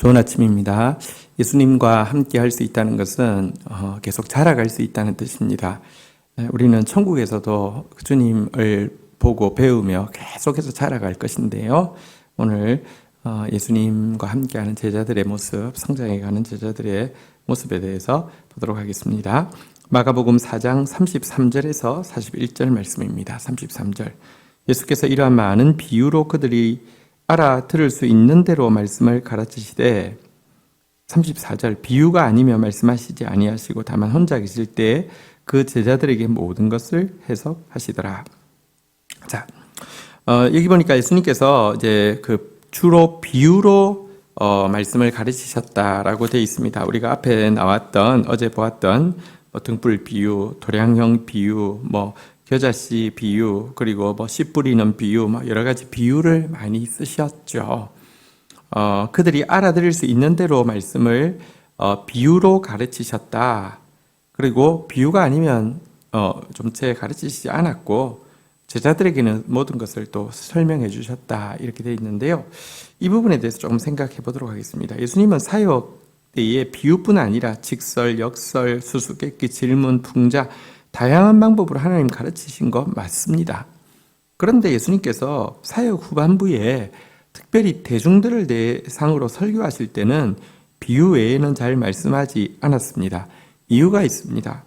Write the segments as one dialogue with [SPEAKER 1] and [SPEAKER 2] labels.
[SPEAKER 1] 좋은 아침입니다. 예수님과 함께 할 수 있다는 것은 어, 계속 자라갈 수 있다는 뜻입니다. 에, 우리는 천국에서도 그 주님을 보고 배우며 계속해서 자라갈 것인데요. 오늘 어, 예수님과 함께하는 제자들의 모습, 성장해가는 제자들의 모습에 대해서 보도록 하겠습니다. 마가복음 4장 33절에서 41절 말씀입니다. 33절. 예수께서 이러한 많은 비유로 그들이 알아들을 수 있는 대로 말씀을 가르치시되 34절 비유가 아니면 말씀하시지 아니하시고 다만 혼자 계실 때 그 제자들에게 모든 것을 해석하시더라. 자, 어, 여기 보니까 예수님께서 이제 그 주로 비유로 어, 말씀을 가르치셨다라고 되어 있습니다. 우리가 앞에 나왔던 어제 보았던 뭐 등불 비유, 도량형 비유, 뭐 겨자씨 비유, 그리고 뭐 씨 뿌리는 비유, 뭐 여러 가지 비유를 많이 쓰셨죠. 어, 그들이 알아들을 수 있는 대로 말씀을 어, 비유로 가르치셨다. 그리고 비유가 아니면 어, 좀채 가르치시지 않았고 제자들에게는 모든 것을 또 설명해 주셨다 이렇게 되어 있는데요. 이 부분에 대해서 조금 생각해 보도록 하겠습니다. 예수님은 사역 때에 비유뿐 아니라 직설, 역설, 수수께끼, 질문, 풍자 다양한 방법으로 하나님 가르치신 것 맞습니다. 그런데 예수님께서 사역 후반부에 특별히 대중들을 대상으로 설교하실 때는 비유 외에는 잘 말씀하지 않았습니다. 이유가 있습니다.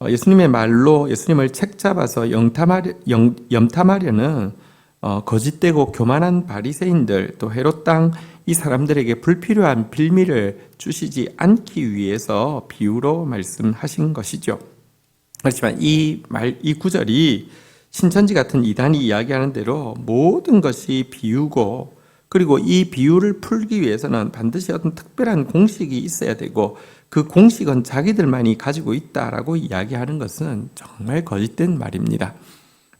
[SPEAKER 1] 어, 예수님의 말로 예수님을 책 잡아서 영탐하려, 영, 염탐하려는 어, 거짓되고 교만한 바리새인들 또 헤롯 땅 이 사람들에게 불필요한 빌미를 주시지 않기 위해서 비유로 말씀하신 것이죠. 그렇지만 이 말, 이 구절이 신천지 같은 이단이 이야기하는 대로 모든 것이 비유고 그리고 이 비유를 풀기 위해서는 반드시 어떤 특별한 공식이 있어야 되고 그 공식은 자기들만이 가지고 있다라고 이야기하는 것은 정말 거짓된 말입니다.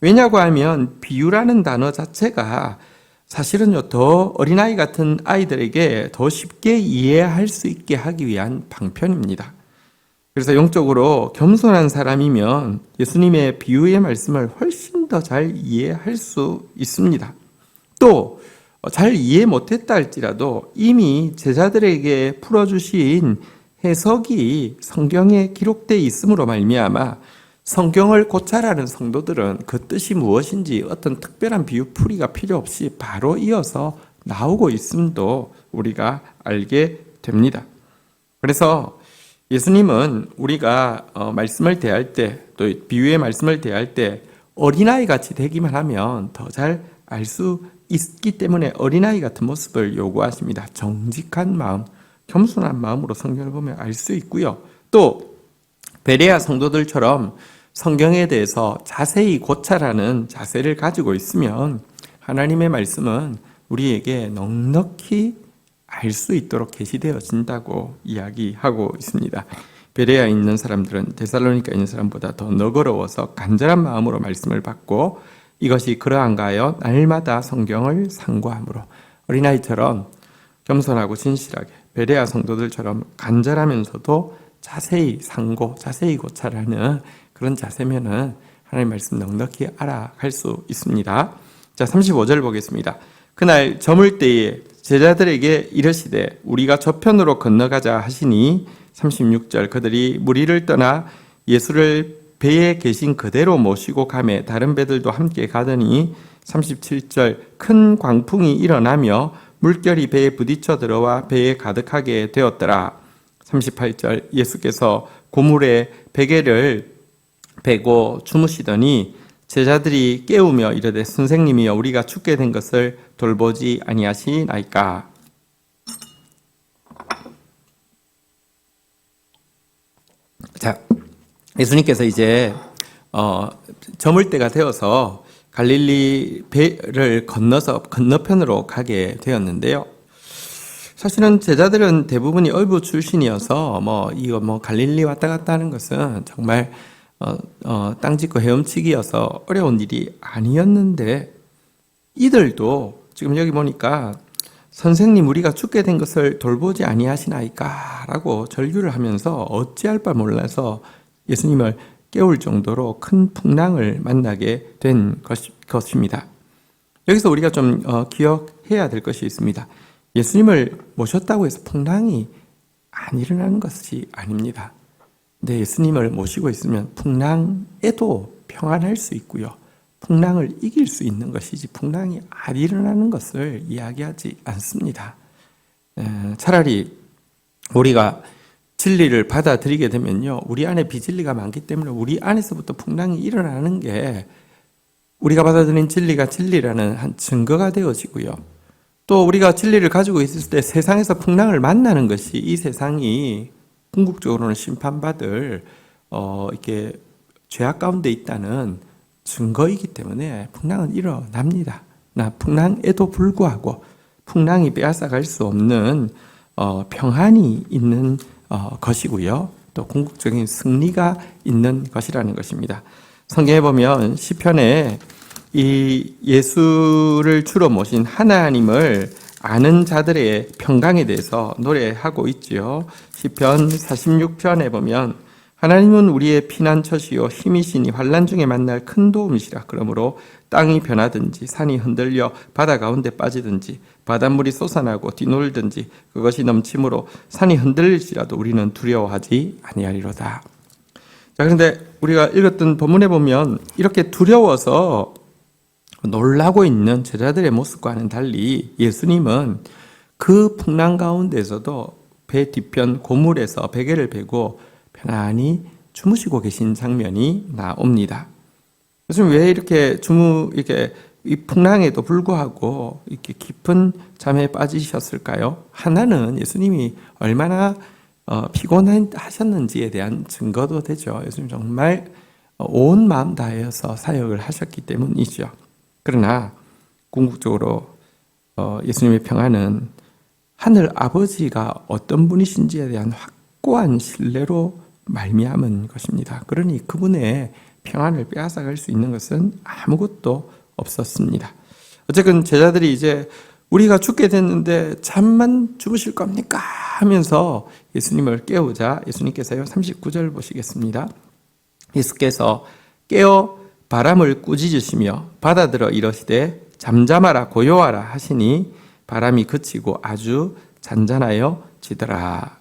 [SPEAKER 1] 왜냐고 하면 비유라는 단어 자체가 사실은요, 더 어린아이 같은 아이들에게 더 쉽게 이해할 수 있게 하기 위한 방편입니다. 그래서 영적으로 겸손한 사람이면 예수님의 비유의 말씀을 훨씬 더 잘 이해할 수 있습니다. 또, 잘 이해 못했다 할지라도 이미 제자들에게 풀어주신 해석이 성경에 기록되어 있음으로 말미암아 성경을 고찰하는 성도들은 그 뜻이 무엇인지 어떤 특별한 비유 풀이가 필요 없이 바로 이어서 나오고 있음도 우리가 알게 됩니다. 그래서 예수님은 우리가 어, 말씀을 대할 때, 또 비유의 말씀을 대할 때 어린아이 같이 되기만 하면 더 잘 알 수 있기 때문에 어린아이 같은 모습을 요구하십니다. 정직한 마음, 겸손한 마음으로 성경을 보면 알 수 있고요. 또 베레아 성도들처럼 성경에 대해서 자세히 고찰하는 자세를 가지고 있으면 하나님의 말씀은 우리에게 넉넉히 알 수 있도록 계시되어진다고 이야기하고 있습니다. 베레아에 있는 사람들은 데살로니가 있는 사람보다 더 너그러워서 간절한 마음으로 말씀을 받고 이것이 그러한가요? 날마다 성경을 상고함으로 어린아이처럼 겸손하고 진실하게 베레아 성도들처럼 간절하면서도 자세히 상고, 자세히 고찰하는 그런 자세면은 하나님 말씀 넉넉히 알아갈 수 있습니다. 자, 35절 보겠습니다. 그날 저물 때에 제자들에게 이르시되 우리가 저편으로 건너가자 하시니 36절 그들이 무리를 떠나 예수를 배에 계신 그대로 모시고 가매 다른 배들도 함께 가더니 37절 큰 광풍이 일어나며 물결이 배에 부딪혀 들어와 배에 가득하게 되었더라. 38절 예수께서 고물에 베개를 베고 주무시더니 제자들이 깨우며 이르되 선생님이여 우리가 죽게 된 것을 돌보지 아니하시나이까 자 예수님께서 이제 어, 저물 때가 되어서 갈릴리 배를 건너서 건너편으로 가게 되었는데요. 사실은 제자들은 대부분이 얼부 출신이어서 뭐 이거 뭐 갈릴리 왔다 갔다 하는 것은 정말 어, 어, 땅 짓고 헤엄치기여서 어려운 일이 아니었는데 이들도 지금 여기 보니까 선생님 우리가 죽게 된 것을 돌보지 아니하시나이까라고 절규를 하면서 어찌할 바 몰라서 예수님을 깨울 정도로 큰 풍랑을 만나게 된 것입니다. 여기서 우리가 좀 어, 기억해야 될 것이 있습니다. 예수님을 모셨다고 해서 풍랑이 안 일어나는 것이 아닙니다. 근데 예수님을 모시고 있으면 풍랑에도 평안할 수 있고요. 풍랑을 이길 수 있는 것이지 풍랑이 안 일어나는 것을 이야기하지 않습니다. 에, 차라리 우리가 진리를 받아들이게 되면요. 우리 안에 비진리가 많기 때문에 우리 안에서부터 풍랑이 일어나는 게 우리가 받아들인 진리가 진리라는 한 증거가 되어지고요. 또 우리가 진리를 가지고 있을 때 세상에서 풍랑을 만나는 것이 이 세상이 궁극적으로는 심판받을 어 이렇게 죄악 가운데 있다는 증거이기 때문에 풍랑은 일어납니다. 나 풍랑에도 불구하고 풍랑이 빼앗아갈 수 없는 어 평안이 있는 어 것이고요. 또 궁극적인 승리가 있는 것이라는 것입니다. 성경에 보면 시편에 이 예수를 주로 모신 하나님을 아는 자들의 평강에 대해서 노래하고 있지요. 시편 46편에 보면 하나님은 우리의 피난처시요 힘이시니 환란 중에 만날 큰 도움이시라. 그러므로 땅이 변하든지 산이 흔들려 바다 가운데 빠지든지 바닷물이 솟아나고 뒤놀든지 그것이 넘침으로 산이 흔들릴지라도 우리는 두려워하지 아니하리로다. 자, 그런데 우리가 읽었던 본문에 보면 이렇게 두려워서 놀라고 있는 제자들의 모습과는 달리 예수님은 그 풍랑 가운데서도 배 뒤편 고물에서 베개를 베고 편안히 주무시고 계신 장면이 나옵니다. 요즘 왜 이렇게 주무 이렇게 이 풍랑에도 불구하고 이렇게 깊은 잠에 빠지셨을까요? 하나는 예수님이 얼마나 어, 피곤하셨는지에 대한 증거도 되죠. 예수님 정말 온 마음 다해서 사역을 하셨기 때문이죠. 그러나 궁극적으로 어, 예수님의 평안은 하늘 아버지가 어떤 분이신지에 대한 확고한 신뢰로 말미암은 것입니다. 그러니 그분의 평안을 빼앗아갈 수 있는 것은 아무것도 없었습니다. 어쨌든 제자들이 이제 우리가 죽게 됐는데 잠만 주무실 겁니까? 하면서 예수님을 깨우자 예수님께서요 39절 보시겠습니다. 예수께서 깨어 바람을 꾸짖으시며 받아들어 이러시되 잠잠하라 고요하라 하시니 바람이 그치고 아주 잔잔하여 지더라.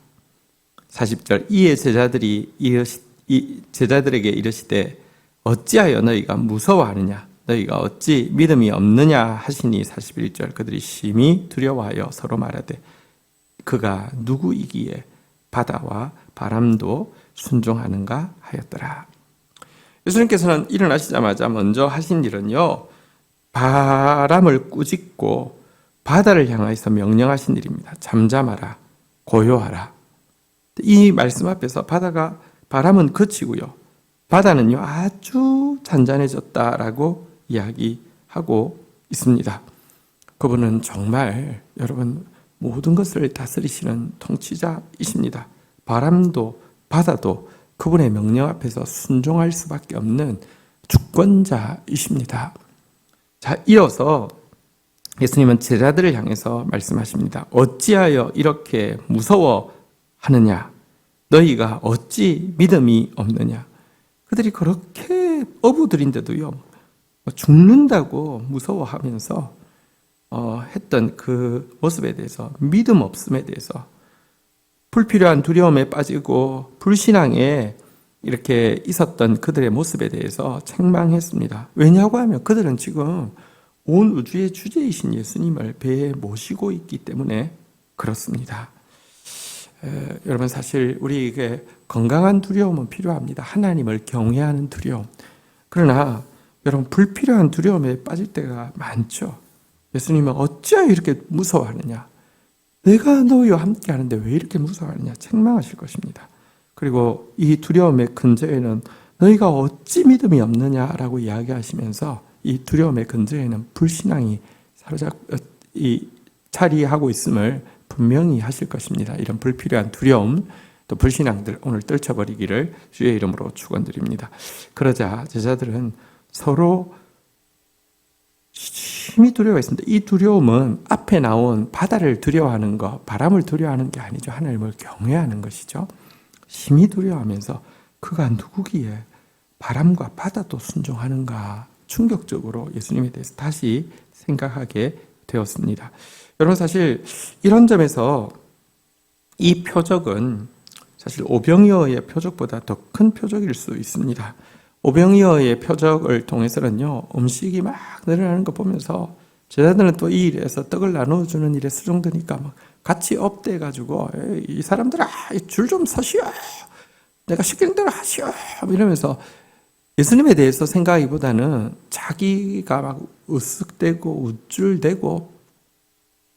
[SPEAKER 1] 40절 이에 제자들이 이르시, 이 제자들에게 이르시되 어찌하여 너희가 무서워하느냐 너희가 어찌 믿음이 없느냐 하시니 41절 그들이 심히 두려워하여 서로 말하되 그가 누구이기에 바다와 바람도 순종하는가 하였더라. 예수님께서는 일어나시자마자 먼저 하신 일은요, 바람을 꾸짖고 바다를 향하여서 명령하신 일입니다. 잠잠하라, 고요하라. 이 말씀 앞에서 바다가 바람은 그치고요. 바다는요 아주 잔잔해졌다라고 이야기하고 있습니다. 그분은 정말 여러분 모든 것을 다스리시는 통치자이십니다. 바람도 바다도 그분의 명령 앞에서 순종할 수밖에 없는 주권자이십니다. 자, 이어서 예수님은 제자들을 향해서 말씀하십니다. 어찌하여 이렇게 무서워하느냐? 너희가 어찌 믿음이 없느냐? 그들이 그렇게 어부들인데도요, 죽는다고 무서워하면서 어, 했던 그 모습에 대해서 믿음 없음에 대해서 불필요한 두려움에 빠지고 불신앙에 이렇게 있었던 그들의 모습에 대해서 책망했습니다. 왜냐고 하면 그들은 지금 온 우주의 주제이신 예수님을 배에 모시고 있기 때문에 그렇습니다. 에, 여러분 사실 우리에게 건강한 두려움은 필요합니다. 하나님을 경외하는 두려움. 그러나 여러분 불필요한 두려움에 빠질 때가 많죠. 예수님은 어찌하여 이렇게 무서워하느냐? 내가 너희와 함께 하는데 왜 이렇게 무서워하느냐? 책망하실 것입니다. 그리고 이 두려움의 근저에는 너희가 어찌 믿음이 없느냐라고 이야기하시면서 이 두려움의 근저에는 불신앙이 사로잡 이 차리하고 있음을 분명히 하실 것입니다. 이런 불필요한 두려움 또 불신앙들 오늘 떨쳐버리기를 주의 이름으로 축원드립니다. 그러자 제자들은 서로 심히 두려워했습니다. 이 두려움은 앞에 나온 바다를 두려워하는 것, 바람을 두려워하는 게 아니죠. 하나님을 경외하는 것이죠. 심히 두려워하면서 그가 누구기에 바람과 바다도 순종하는가 충격적으로 예수님에 대해서 다시 생각하게 되었습니다. 여러분 사실 이런 점에서 이 표적은 사실 오병이어의 표적보다 더 큰 표적일 수 있습니다. 오병이어의 표적을 통해서는요 음식이 막 늘어나는 거 보면서 제자들은 또 이 일에서 떡을 나눠주는 일에 수종되니까 막 같이 업돼 가지고 이 사람들아 줄 좀 서시오. 내가 시키는 대로 하시오. 이러면서 예수님에 대해서 생각하기보다는 자기가 막 으쓱대고 우쭐대고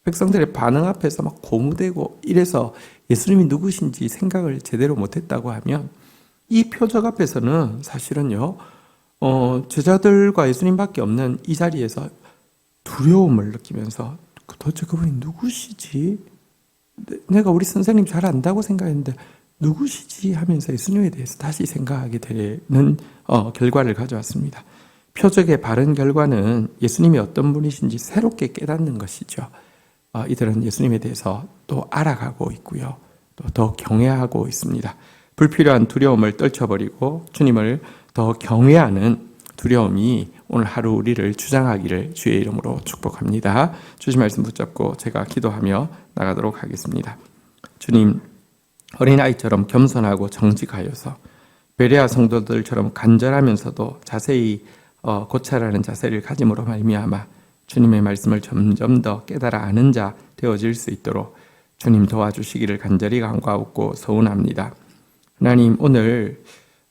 [SPEAKER 1] 백성들의 반응 앞에서 막 고무되고 이래서 예수님이 누구신지 생각을 제대로 못했다고 하면 이 표적 앞에서는 사실은요 어, 제자들과 예수님밖에 없는 이 자리에서 두려움을 느끼면서 도대체 그분이 누구시지? 내- 내가 우리 선생님 잘 안다고 생각했는데 누구시지 하면서 예수님에 대해서 다시 생각하게 되는 어, 결과를 가져왔습니다. 표적의 바른 결과는 예수님이 어떤 분이신지 새롭게 깨닫는 것이죠. 어, 이들은 예수님에 대해서 또 알아가고 있고요. 또 더 경외하고 있습니다. 불필요한 두려움을 떨쳐버리고 주님을 더 경외하는 두려움이 오늘 하루 우리를 주장하기를 주의 이름으로 축복합니다. 주신 말씀 붙잡고 제가 기도하며 나가도록 하겠습니다. 주님, 어린아이처럼 겸손하고 정직하여서 베레아 성도들처럼 간절하면서도 자세히 어, 고찰하는 자세를 가짐으로 말미암아 주님의 말씀을 점점 더 깨달아 아는 자 되어질 수 있도록 주님 도와주시기를 간절히 간구하고 서운합니다. 하나님 오늘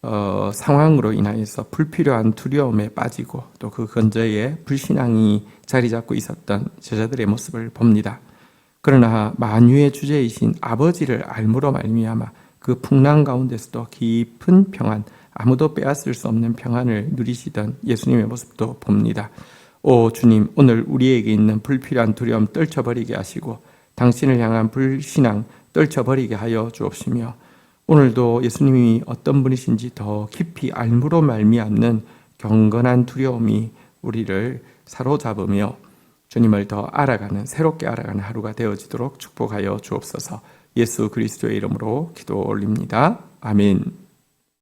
[SPEAKER 1] 어, 상황으로 인하여서 불필요한 두려움에 빠지고 또 그 근저에 불신앙이 자리 잡고 있었던 제자들의 모습을 봅니다. 그러나 만유의 주제이신 아버지를 알므로 말미암아 그 풍랑 가운데서도 깊은 평안, 아무도 빼앗을 수 없는 평안을 누리시던 예수님의 모습도 봅니다. 오 주님, 오늘 우리에게 있는 불필요한 두려움 떨쳐버리게 하시고 당신을 향한 불신앙 떨쳐버리게 하여 주옵시며 오늘도 예수님이 어떤 분이신지 더 깊이 알므로 말미암는 경건한 두려움이 우리를 사로잡으며 주님을 더 알아가는 새롭게 알아가는 하루가 되어지도록 축복하여 주옵소서. 예수 그리스도의 이름으로 기도 올립니다. 아멘.